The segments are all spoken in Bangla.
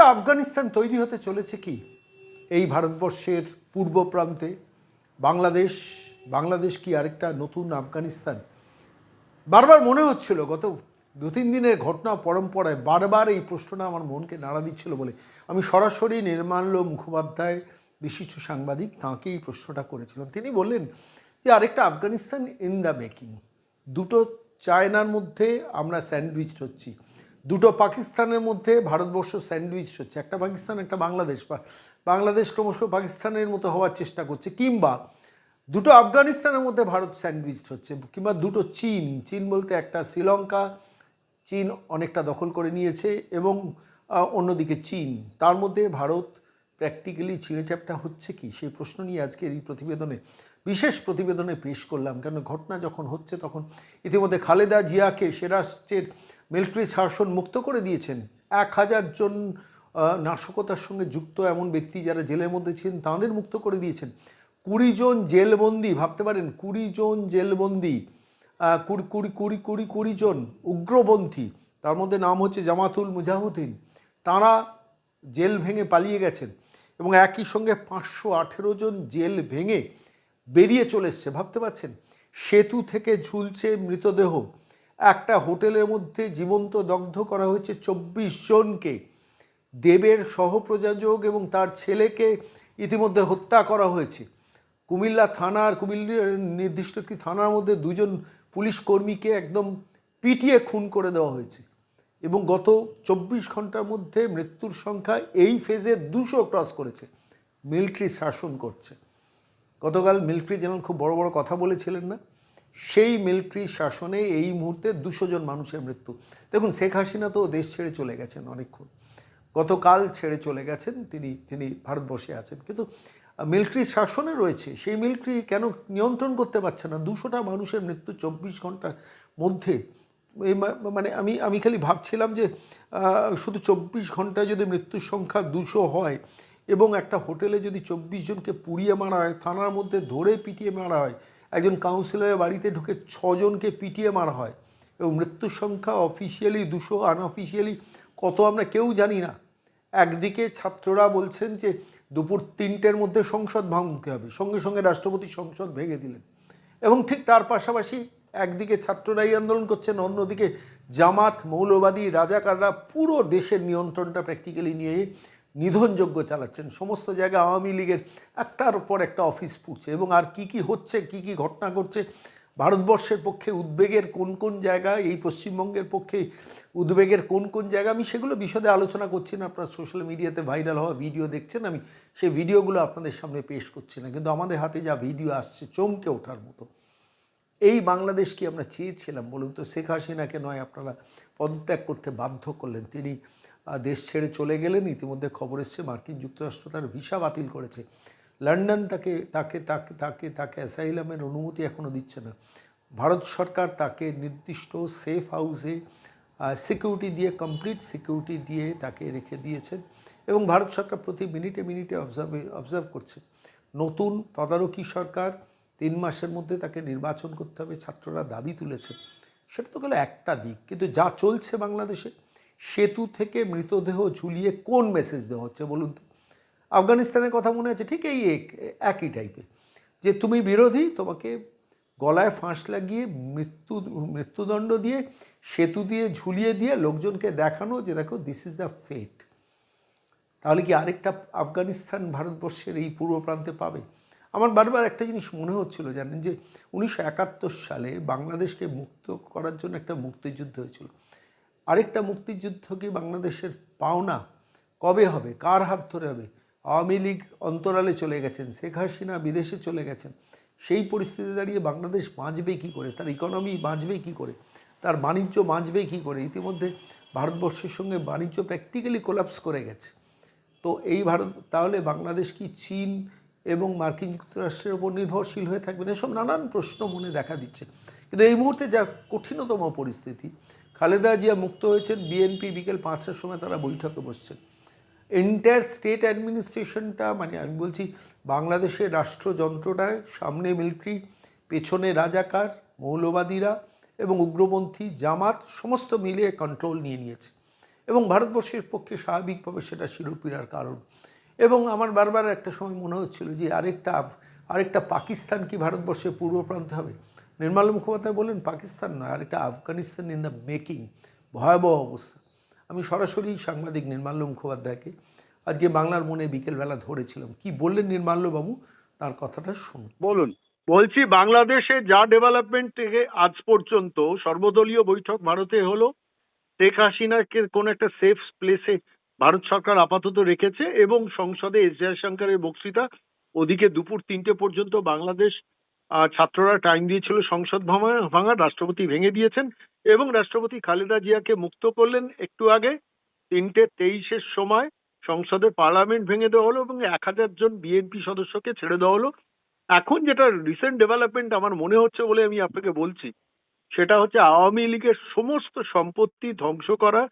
আরেকটা আফগানিস্তান তৈরি হতে চলেছে কি? এই ভারতবর্ষের পূর্ব প্রান্তে বাংলাদেশ বাংলাদেশ কি আরেকটা নতুন আফগানিস্তান? বারবার মনে হচ্ছিল, গত দু তিন দিনের ঘটনা পরম্পরায় বারবার এই প্রশ্নটা আমার মনকে নাড়া দিচ্ছিল বলে। আমি সরাসরি নির্মাল্য মুখোপাধ্যায়, বিশিষ্ট সাংবাদিক তাঁকে এই প্রশ্নটা করেছিলাম। তিনি বললেন যে, আরেকটা আফগানিস্তান ইন দ্য মেকিং দুটো চায়নার মধ্যে আমরা স্যান্ডউইচ হচ্ছি। দুটো পাকিস্তানের মধ্যে ভারতবর্ষ স্যান্ডউইচ হচ্ছে, একটা পাকিস্তান, একটা বাংলাদেশ। বাংলাদেশ ক্রমশ পাকিস্তানের মতো হওয়ার চেষ্টা করছে, কিংবা দুটো আফগানিস্তানের মধ্যে ভারত স্যান্ডউইচ হচ্ছে, কিংবা দুটো চীন। চীন বলতে একটা শ্রীলঙ্কা, চীন অনেকটা দখল করে নিয়েছে, এবং অন্যদিকে চীন। তার মধ্যে ভারত প্র্যাকটিক্যালি ছিঁড়েচ্যাপটা হচ্ছে কি? সেই প্রশ্ন নিয়ে আজকের এই প্রতিবেদনে, বিশেষ প্রতিবেদনে পেশ করলাম, কেন ঘটনা যখন হচ্ছে তখন ইতিমধ্যে খালেদা জিয়াকে সেরাষ্ট্রের মিলিটারি শাসন মুক্ত করে দিয়েছেন। এক হাজার জন নাশকতার সঙ্গে যুক্ত এমন ব্যক্তি যারা জেলের মধ্যে ছিলেন, তাদের মুক্ত করে দিয়েছেন। কুড়ি জন জেলবন্দি, ভাবতে পারেন, কুড়ি জন জেলবন্দি কুড়ি কুড়ি কুড়ি কুড়ি কুড়ি জন উগ্রপন্থী, তার মধ্যে নাম হচ্ছে জামাতুল মুজাহুদ্দিন তারা জেল ভেঙে পালিয়ে গেছেন এবং একই সঙ্গে পাঁচশো আঠেরো জন জেল ভেঙে বেরিয়ে চলে এসছে। ভাবতে পারছেন? সেতু থেকে ঝুলছে মৃতদেহ। একটা হোটেলের মধ্যে জীবন্ত দগ্ধ করা হয়েছে চব্বিশ জনকে। দেবের সহপ্রযোজক এবং তার ছেলেকে ইতিমধ্যে হত্যা করা হয়েছে। কুমিল্লা থানার কুমিল্লা নির্দিষ্ট একটি থানার মধ্যে দুজন পুলিশ কর্মীকে একদম পিটিয়ে খুন করে দেওয়া হয়েছে এবং গত চব্বিশ ঘণ্টার মধ্যে মৃত্যুর সংখ্যা এই ফেজে দুশো ক্রস করেছে। মিলিটারি শাসন করছে। গতকাল মিলিটারি জেনারেল খুব বড় বড় কথা বলেছিলেন না? সেই মিলিটারি শাসনে এই মুহূর্তে দুশো জন মানুষের মৃত্যু। দেখুন, শেখ হাসিনা তো দেশ ছেড়ে চলে গেছেন অনেকক্ষণ। গতকাল ছেড়ে চলে গেছেন তিনি তিনি ভারতবর্ষে আছেন। কিন্তু মিলিটারি শাসনে রয়েছে, সেই মিলিটারি কেন নিয়ন্ত্রণ করতে পারছে না? দুশোটা মানুষের মৃত্যু চব্বিশ ঘণ্টার মধ্যে। মানে আমি আমি খালি ভাবছিলাম যে শুধু চব্বিশ ঘন্টায় যদি মৃত্যুর সংখ্যা দুশো হয় এবং একটা হোটেলে যদি চব্বিশ জনকে পুড়িয়ে মারা হয়, থানার মধ্যে ধরে পিটিয়ে মারা হয় একজন কাউন্সিলরের বাড়িতে ঢুকে ছজনকে পিটিয়ে মারা হয় এবং মৃত্যুর সংখ্যা অফিসিয়ালি দুশো আনঅফিসিয়ালি কত আমরা কেউ জানি না। একদিকে ছাত্ররা বলছেন যে দুপুর তিনটের মধ্যে সংসদ ভাঙতে হবে, সঙ্গে সঙ্গে রাষ্ট্রপতি সংসদ ভেঙে দিলেন এবং ঠিক তার পাশাপাশি একদিকে ছাত্ররাই আন্দোলন করছেন, অন্যদিকে জামাত, মৌলবাদী, রাজাকাররা পুরো দেশের নিয়ন্ত্রণটা প্র্যাকটিক্যালি নিয়ে নিধনযোগ্য চালাচ্ছেন। সমস্ত জায়গায় আওয়ামী লীগের একটার পর একটা অফিস পুড়ছে এবং আর কি কি হচ্ছে, কি কি ঘটনা ঘটছে, ভারতবর্ষের পক্ষে উদ্বেগের কোন কোন জায়গা, এই পশ্চিমবঙ্গের পক্ষে উদ্বেগের কোন কোন জায়গা, আমি সেগুলো বিশদে আলোচনা করছি না। আপনারা সোশ্যাল মিডিয়াতে ভাইরাল হওয়া ভিডিও দেখছেন, আমি সেই ভিডিওগুলো আপনাদের সামনে পেশ করছি না। কিন্তু আমাদের হাতে যা ভিডিও আসছে, চমকে ওঠার মতো। এই বাংলাদেশ কি আমরা চেয়েছিলাম বলুন তো, শেখ হাসিনাকে নয়, আপনারা পদত্যাগ করতে বাধ্য করলেন। তিনি দেশ ছেড়ে চলে গেলেন, ইতিমধ্যে খবর এসছে মার্কিন যুক্তরাষ্ট্র তার ভিসা বাতিল করেছে। লন্ডন তাকে তাকে তাকে তাকে তাকে অ্যাসাইলামের অনুমতি এখনও দিচ্ছে না। ভারত সরকার তাকে নির্দিষ্ট সেফ হাউসে সিকিউরিটি দিয়ে, কমপ্লিট সিকিউরিটি দিয়ে তাকে রেখে দিয়েছেন এবং ভারত সরকার প্রতি মিনিটে মিনিটে অবজার্ভ অবজার্ভ করছে। নতুন তদারকি সরকার তিন মাসের মধ্যে তাকে নির্বাচন করতে হবে, ছাত্ররা দাবি তুলেছে। সেটা তো গেল একটা দিক, কিন্তু যা চলছে বাংলাদেশে সেতু থেকে মৃতদেহ ঝুলিয়ে কোন মেসেজ দেওয়া হচ্ছে বলুন তো? আফগানিস্তানের কথা মনে আছে, ঠিক এই এক- একই টাইপের যে তুমি বিরোধী, তোমাকে গলায় ফাঁস লাগিয়ে মৃত্যু, মৃত্যুদণ্ড দিয়ে সেতু দিয়ে ঝুলিয়ে দিয়ে লোকজনকে দেখানো যে দেখো দিস ইজ দ্য ফেট তাহলে কি আরেকটা আফগানিস্তান ভারতবর্ষের এই পূর্ব প্রান্তে পাবে? আমার বারবার একটা জিনিস মনে হচ্ছিল, জানেন যে উনিশশো একাত্তর সালে বাংলাদেশকে মুক্ত করার জন্য একটা মুক্তিযুদ্ধ হয়েছিল। আরেকটা মুক্তিযুদ্ধ কি বাংলাদেশের পাওনা? কবে হবে? কার হাত ধরে হবে? আওয়ামী লীগ অন্তরালে চলে গেছেন, শেখ হাসিনা বিদেশে চলে গেছেন। সেই পরিস্থিতি দাঁড়িয়ে বাংলাদেশ বাঁচবে কী করে? তার ইকোনমি বাঁচবে কী করে? তার বাণিজ্য বাঁচবে কী করে? ইতিমধ্যে ভারতবর্ষের সঙ্গে বাণিজ্য প্র্যাকটিক্যালি কোলাপস করে গেছে। তো এই ভারত, তাহলে বাংলাদেশ কি চীন এবং মার্কিন যুক্তরাষ্ট্রের উপর নির্ভরশীল হয়ে থাকবে? এসব নানান প্রশ্ন মনে দেখা দিচ্ছে। কিন্তু এই মুহূর্তে যা কঠিনতম পরিস্থিতি খালেদা জিয়া মুক্ত হয়েছেন, বিএনপি বিকেল পাঁচটার সময় তারা বৈঠকে বসছেন। এন্টায়ার স্টেট অ্যাডমিনিস্ট্রেশনটা মানে আমি বলছি বাংলাদেশের রাষ্ট্রযন্ত্রটায়, সামনে মিলিটারি, পেছনে রাজাকার, মৌলবাদীরা এবং উগ্রপন্থী, জামাত, সমস্ত মিলিয়ে কন্ট্রোল নিয়ে নিয়েছে। এবং ভারতবর্ষের পক্ষে স্বাভাবিকভাবে সেটা শিরোপীড়ার কারণ। এবং আমার বারবার একটা সময় মনে হচ্ছিল যে আরেকটা আরেকটা পাকিস্তান কি ভারতবর্ষের পূর্ব প্রান্তে হবে? নির্মল মুখোপাধ্যায় বলেন, পাকিস্তান নয় আর আরেকটা আফগানিস্তান ইন দ্য মেকিং ভয়াবহ অবস্থা। আমি সরাসরি সাংবাদিক নির্মাল্য মুখোপাধ্যায়কে আজকে বাংলার মনে বিকেলবেলা ধরেছিলাম। কি বললেন নির্মাল্য বাবু? তার কথাটা শুনুন। বলুন, বলছি বাংলাদেশে যা ডেভেলপমেন্ট থেকে আজ পর্যন্ত সর্বদলীয় বৈঠক ভারতে হলো, শেখ হাসিনাকে কোন একটা সেফ প্লেসে ভারত সরকার আপাতত রেখেছে এবং সংসদে এস জয়শঙ্করের বক্তৃতা ওদিকে দুপুর তিনটে পর্যন্ত বাংলাদেশ ছাত্ররা টাইম দিয়েছিল সংসদ ভাঙা ভাঙা, রাষ্ট্রপতি ভেঙে দিয়েছেন এবং রাষ্ট্রপতি খালেদা জিয়াকে মুক্ত করলেন একটু আগে। তিনটে তেইশের সময় সংসদের পার্লামেন্ট ভেঙে দেওয়া হলো এবং এক হাজার জন বিএনপি সদস্যকে ছেড়ে দেওয়া হলো। এখন যেটা রিসেন্ট ডেভেলপমেন্ট আমার মনে হচ্ছে বলে আমি আপনাকে বলছি, সেটা হচ্ছে আওয়ামী লীগের সমস্ত সম্পত্তি ধ্বংস করা।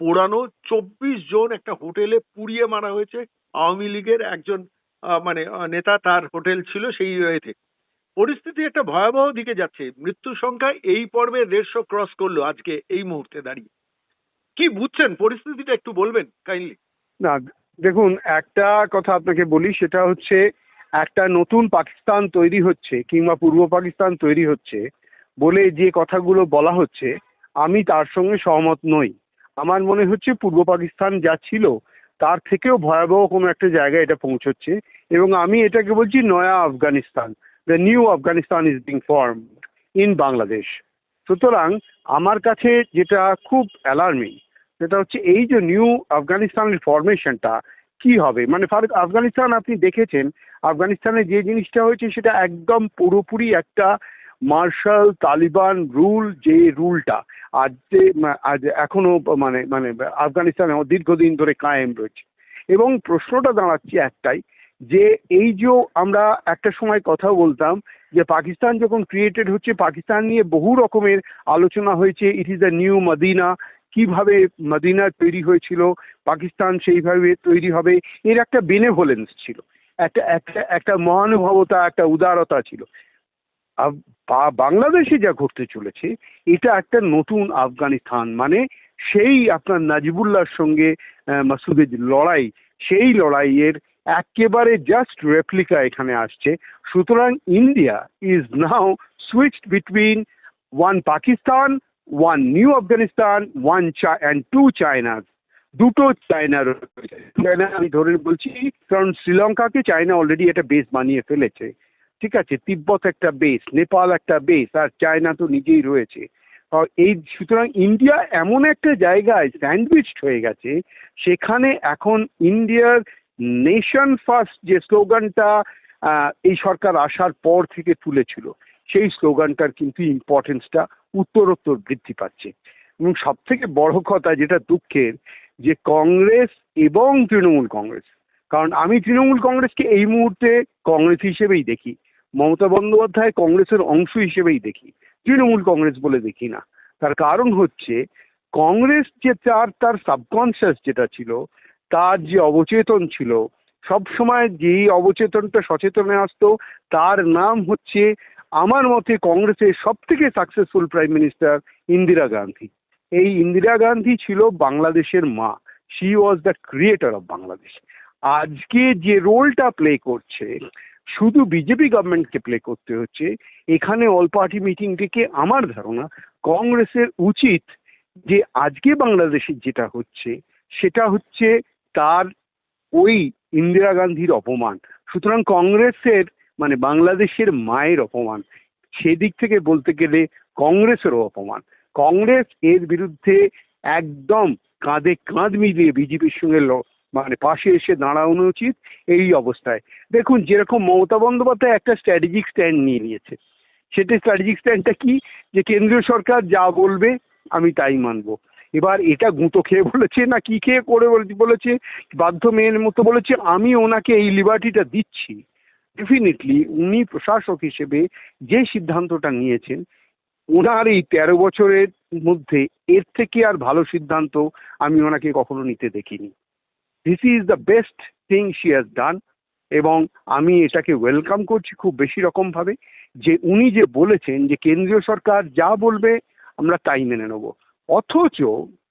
পোড়ানো চব্বিশ জন একটা হোটেলে পুড়িয়ে মারা হয়েছে। আওয়ামী লীগের একজন মানে নেতা তার হোটেল ছিল সেই এতে পরিস্থিতি একটা ভয়াবহ দিকে যাচ্ছে। মৃত্যু সংখ্যা এই পর্বে দেড়শো ক্রস করল আজকে এই মুহূর্তে দাঁড়িয়ে। কি বুঝছেন? পরিস্থিতিটা একটু বলবেন কাইন্ডলি না, দেখুন, একটা কথা আপনাকে বলি, সেটা হচ্ছে একটা নতুন পাকিস্তান তৈরি হচ্ছে কিংবা পূর্ব পাকিস্তান তৈরি হচ্ছে বলে যে কথাগুলো বলা হচ্ছে, আমি তার সঙ্গে সহমত নই। আমার মনে হচ্ছে পূর্ব পাকিস্তান যা ছিল, তার থেকেও ভয়াবহ কোনো একটা জায়গায় এটা পৌঁছচ্ছে এবং আমি এটাকে বলছি নয়া Afghanistan. The new Afghanistan is being form in Bangladesh সুতরাং আমার কাছে যেটা খুব অ্যালার্মিং সেটা হচ্ছে এই যে নিউ আফগানিস্তানের ফরমেশনটা কি হবে? মানে আফগানিস্তান আপনি দেখেছেন আফগানিস্তানে যে জিনিসটা হয়েছে সেটা একদম পুরোপুরি একটা মার্শাল তালিবান রুল যে রুলটা আজ যে, আজ এখনও মানে মানে আফগানিস্তানে দীর্ঘদিন ধরে কায়েম রয়েছে। এবং প্রশ্নটা দাঁড়াচ্ছে একটাই যে এই যে আমরা একটা সময় কথা বলতাম যে পাকিস্তান যখন ক্রিয়েটেড হচ্ছে, পাকিস্তান নিয়ে বহু রকমের আলোচনা হয়েছে। It is the new Medina কীভাবে মদিনা তৈরি হয়েছিল, পাকিস্তান সেইভাবে তৈরি হবে, এর একটা বেনেভোলেন্স ছিল। একটা একটা একটা মহানুভবতা, একটা উদারতা ছিল। বাংলাদেশে যা ঘটতে চলেছে, এটা একটা নতুন আফগানিস্তান। মানে সেই আপনার নাজিবুল্লাহর সঙ্গে মাসুদের লড়াই, সেই লড়াইয়ের একেবারে জাস্ট রেপ্লিকা এখানে আসছে। সুতরাং India is now switched between one Pakistan one new Afghanistan one and two Chinas দুটো চায়নার চায়না আমি ধরে বলছি, কারণ শ্রীলঙ্কাকে চায়না অলরেডি একটা বেস বানিয়ে ফেলেছে। ঠিক আছে, তিব্বত একটা বেস নেপাল একটা বেস আর চায়না তো নিজেই রয়েছে। এই, সুতরাং ইন্ডিয়া এমন একটা জায়গায় স্যান্ডউইচড হয়ে গেছে, সেখানে এখন ইন্ডিয়ার নেশন ফার্স্ট যে স্লোগানটা এই সরকার আসার পর থেকে তুলেছিল, সেই স্লোগানটার কিন্তু ইম্পর্টেন্সটা উত্তরোত্তর বৃদ্ধি পাচ্ছে। এবং সব থেকে বড় কথা যেটা দুঃখের, যে কংগ্রেস এবং তৃণমূল কংগ্রেস, কারণ আমি তৃণমূল কংগ্রেসকে এই মুহূর্তে কংগ্রেস হিসেবেই দেখি, মমতা বন্দ্যোপাধ্যায় কংগ্রেসের অংশ হিসেবেই দেখি, তৃণমূল কংগ্রেস বলে দেখি না। তার কারণ হচ্ছে, কংগ্রেস যে তার তার সাবকনসিয়াস যেটা ছিল তার যে অবচেতন ছিল, সব সময় যেই অবচেতনটা সচেতনে আসতো, তার নাম হচ্ছে আমার মতে কংগ্রেসের সব থেকে successful prime minister Indira Gandhi. এই ইন্দিরা গান্ধী ছিল বাংলাদেশের মা। She was the creator of Bangladesh আজকে যে রোলটা প্লে করছে, শুধু বিজেপি গভর্নমেন্টকে প্লে করতে হচ্ছে, এখানে অল পার্টি মিটিং থেকে আমার ধারণা কংগ্রেসের উচিত যে আজকে বাংলাদেশে যেটা হচ্ছে, সেটা হচ্ছে তার ওই ইন্দিরা গান্ধীর অপমান। সুতরাং কংগ্রেসের মানে বাংলাদেশের মায়ের অপমান। সেদিক থেকে বলতে গেলে কংগ্রেসেরও অপমান। কংগ্রেস এর বিরুদ্ধে একদম কাঁধে কাঁধ মিলিয়ে বিজেপির সঙ্গে মানে পাশে এসে দাঁড়ানো উচিত এই অবস্থায়। দেখুন, যেরকম মমতা বন্দ্যোপাধ্যায় একটা স্ট্র্যাটেজিক স্ট্যান্ড নিয়ে নিয়েছে। সেটা স্ট্র্যাটেজিক স্ট্যান্ডটা কি? যে কেন্দ্রীয় সরকার যা বলবে আমি তাই মানবো। এবার এটা গুঁতো খেয়ে বলেছে না কি খেয়ে করে বলেছে, বাধ্য মেয়ের মতো বলেছে, আমি ওনাকে এই লিবার্টিটা দিচ্ছি। ডেফিনেটলি উনি প্রশাসক হিসেবে যে সিদ্ধান্তটা নিয়েছেন, ওনার এই তেরো বছরের মধ্যে এর থেকে আর ভালো সিদ্ধান্ত আমি ওনাকে কখনো নিতে দেখিনি। This is the best thing she has done এবং আমি এটাকে ওয়েলকাম করছি খুব বেশি রকমভাবে যে উনি যে বলেছেন যে কেন্দ্রীয় সরকার যা বলবে আমরা তাই মেনে নেব। অথচ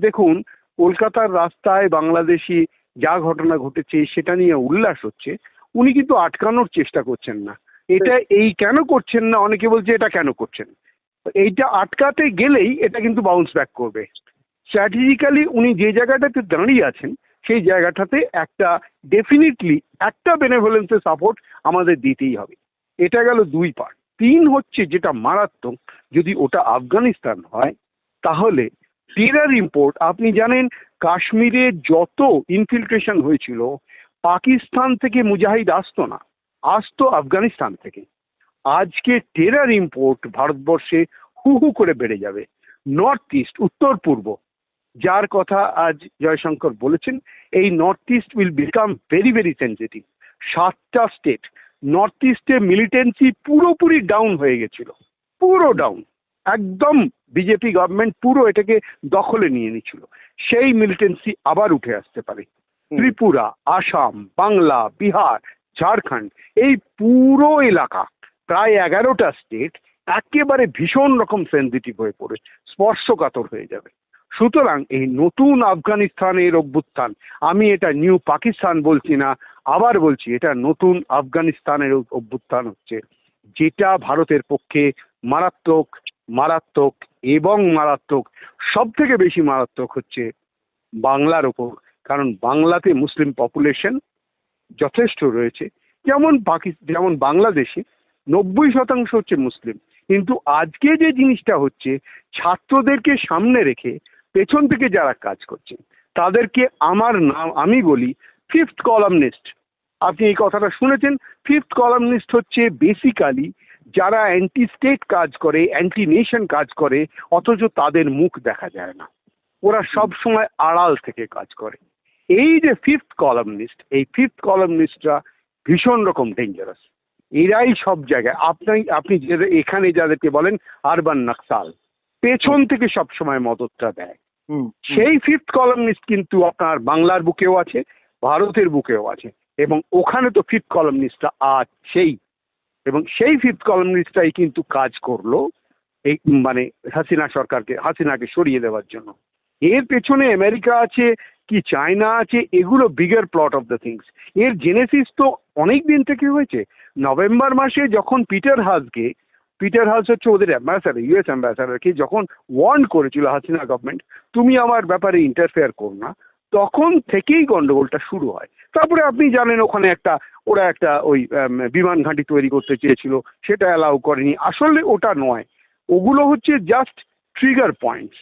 দেখুন, কলকাতার রাস্তায় বাংলাদেশি যা ঘটনা ঘটেছে সেটা নিয়ে উল্লাস হচ্ছে, উনি কিন্তু আটকানোর চেষ্টা করছেন না। এটা এই কেন করছেন না? অনেকে বলছে এটা কেন করছেন? এইটা আটকাতে গেলেই এটা কিন্তু বাউন্স ব্যাক করবে। স্ট্র্যাটেজিক্যালি উনি যে জায়গাটাতে দাঁড়িয়ে আছেন, সেই জায়গাটাতে একটা ডেফিনেটলি একটা বেনেভোলেন্সের সাপোর্ট আমাদের দিতেই হবে। এটা গেল দুই পার্ট তিন হচ্ছে যেটা মারাত্মক, যদি ওটা আফগানিস্তান হয়, তাহলে টেরার ইম্পোর্ট আপনি জানেন, কাশ্মীরে যত ইনফিল্ট্রেশন হয়েছিল, পাকিস্তান থেকে মুজাহিদ আসতো না, আসতো আফগানিস্তান থেকে। আজকে টেরার ইম্পোর্ট ভারতবর্ষে হু হু করে বেড়ে যাবে। নর্থ ইস্ট উত্তর পূর্ব, যার কথা আজ জয়শঙ্কর বলেছেন, এই north east will become very very sensitive সাতটা স্টেট নর্থ ইস্টে মিলিটেন্সি পুরোপুরি ডাউন হয়ে গেছিল। পুরো ডাউন একদম বিজেপি গভর্নমেন্ট পুরো এটাকে দখলে নিয়ে নিছিল সেই মিলিটেন্সি আবার উঠে আসতে পারে। ত্রিপুরা আসাম বাংলা বিহার ঝাড়খণ্ড এই পুরো এলাকা প্রায় এগারোটা স্টেট একেবারে ভীষণ রকম সেন্সিটিভ হয়ে পড়ে স্পর্শকাতর হয়ে যাবে। সুতরাং এই নতুন আফগানিস্তানের অভ্যুত্থান আমি এটা নিউ পাকিস্তান বলছি না আবার বলছি এটা নতুন আফগানিস্তানের অভ্যুত্থান হচ্ছে। যেটা ভারতের পক্ষে মারাত্মক মারাত্মক এবং মারাত্মক সব থেকে বেশি মারাত্মক হচ্ছে বাংলার ওপর কারণ বাংলাতে মুসলিম পপুলেশন যথেষ্ট রয়েছে। যেমন পাকিস্তান যেমন বাংলাদেশে নব্বই শতাংশ হচ্ছে মুসলিম। কিন্তু আজকে যে জিনিসটা হচ্ছে, ছাত্রদেরকে সামনে রেখে পেছন থেকে যারা কাজ করছে, তাদেরকে আমার নাম, আমি বলি ফিফথ কলামনিস্ট আপনি এই কথাটা শুনেছেন? ফিফথ কলামনিস্ট হচ্ছে বেসিক্যালি যারা অ্যান্টি স্টেট কাজ করে অ্যান্টি নেশন কাজ করে অথচ তাদের মুখ দেখা যায় না। ওরা সব সময় আড়াল থেকে কাজ করে। এই যে ফিফথ কলামনিস্ট এই ফিফথ কলামনিস্টরা ভীষণ রকম ডেঞ্জারাস এরাই সব জায়গায়। আপনি আপনি যে এখানে যাদেরকে বলেন আরবান নকশাল পেছন থেকে সব সময় মদতটা দেয়। সেই ফিফথ কলামনিস্ট কিন্তু আপনার বাংলার বুকেও আছে ভারতের বুকেও আছে এবং ওখানে তো ফিফথ কলামনিস্টটা আছেই। এবং সেই ফিফথ কলামনিস্টটাই কিন্তু কাজ করল এই মানে হাসিনা সরকারকে, হাসিনাকে সরিয়ে দেওয়ার জন্য। এর পেছনে আমেরিকা আছে, কি চায়না আছে, এগুলো bigger plot of the things এর জেনেসিস তো অনেক দিন থেকে হয়েছে। নভেম্বর মাসে যখন পিটার হাজকে পিটার হাউস হচ্ছে ওদের অ্যাম্বাসাডার ইউএস অ্যাম্বাসাডারকে যখন ওয়ার্ন করেছিল হাসিনা গভর্নমেন্ট তুমি আমার ব্যাপারে ইন্টারফেয়ার করো না, তখন থেকেই গন্ডগোলটা শুরু হয়। তারপরে আপনি জানেন ওখানে একটা ওরা একটা ওই বিমান ঘাঁটি তৈরি করতে চেয়েছিল, সেটা অ্যালাউ করেনি। আসলে ওটা নয়। ওগুলো হচ্ছে জাস্ট ট্রিগার পয়েন্টস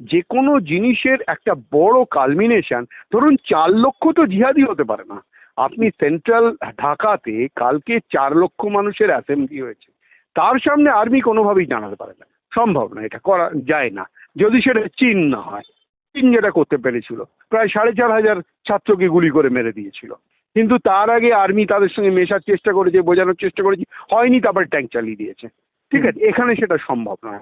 যে কোনো জিনিসের একটা বড় কালমিনেশন ধরুন চার লক্ষ তো জিহাদি হতে পারে না। আপনি সেন্ট্রাল ঢাকাতে কালকে চার লক্ষ মানুষের অ্যাসেম্বলি হয়েছে। তার সামনে আর্মি কোনোভাবেই জানাতে পারে না। সম্ভব না এটা করা যায় না। যদি সেটা চীন না হয়, চীন যেটা করতে পেরেছিল, প্রায় সাড়ে চার হাজার ছাত্রকে গুলি করে মেরে দিয়েছিল। কিন্তু তার আগে আর্মি তাদের সঙ্গে মেশার চেষ্টা করেছে বোঝানোর চেষ্টা করেছে হয়নি তারপর ট্যাঙ্ক চালিয়ে দিয়েছে। ঠিক আছে? এখানে সেটা সম্ভব নয়।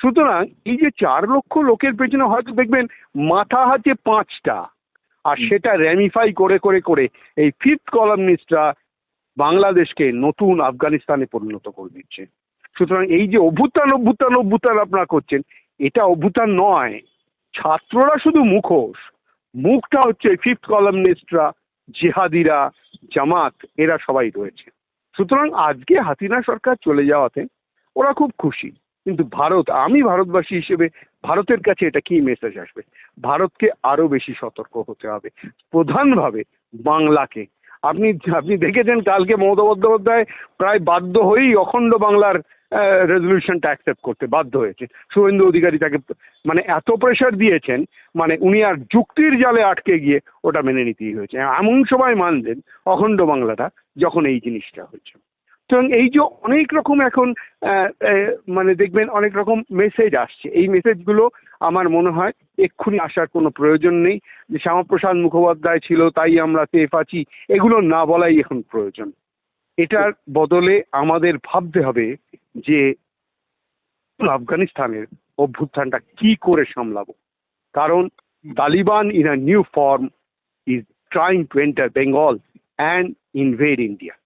সুতরাং এই যে চার লক্ষ লোকের পেছনে হয়তো দেখবেন মাথা হাতে পাঁচটা আর সেটা র্যামিফাই করে করে করে এই ফিফথ কলামনিস্টরা বাংলাদেশকে নতুন আফগানিস্তানে পরিণত করে দিচ্ছে। সুতরাং এই যে অভ্যুত্থান অভ্যুত্থান অভ্যুত্থান আপনারা করছেন এটা অভ্যুত্থান নয়। ছাত্ররা শুধু মুখোশ। মুখটা হচ্ছে ফিফথ কলামনিস্টরা জিহাদিরা, জামাত, এরা সবাই রয়েছে। সুতরাং আজকে হাসিনা সরকার চলে যাওয়াতে ওরা খুব খুশি। কিন্তু ভারত, আমি ভারতবাসী হিসেবে ভারতের কাছে এটা কি মেসেজ আসবে? ভারতকে আরও বেশি সতর্ক হতে হবে। প্রধানভাবে বাংলাকে। আপনি আপনি দেখেছেন কালকে মমতা বন্দ্যোপাধ্যায় প্রায় বাধ্য হয়েই অখণ্ড বাংলার রেজলিউশনটা অ্যাকসেপ্ট করতে বাধ্য হয়েছে শুভেন্দু অধিকারী তাকে মানে এত প্রেশার দিয়েছেন মানে উনি আর যুক্তির জালে আটকে গিয়ে ওটা মেনে নিতেই হয়েছে। এমন সময় মানলেন অখণ্ড বাংলাটা, যখন এই জিনিসটা হয়েছে। সুতরাং এই যে অনেক রকম এখন মানে দেখবেন অনেক রকম মেসেজ আসছে। এই মেসেজগুলো আমার মনে হয় এক্ষুনি আসার কোনো প্রয়োজন নেই। যে শ্যামাপ্রসাদ মুখোপাধ্যায় ছিল, তাই আমরা সেফ আছি, এগুলো না বলাই এখন প্রয়োজন। এটার বদলে আমাদের ভাবতে হবে যে আফগানিস্তানের অভ্যুত্থানটা কি করে সামলাবো? কারণ Taliban in a new form is trying to enter Bengal and invade India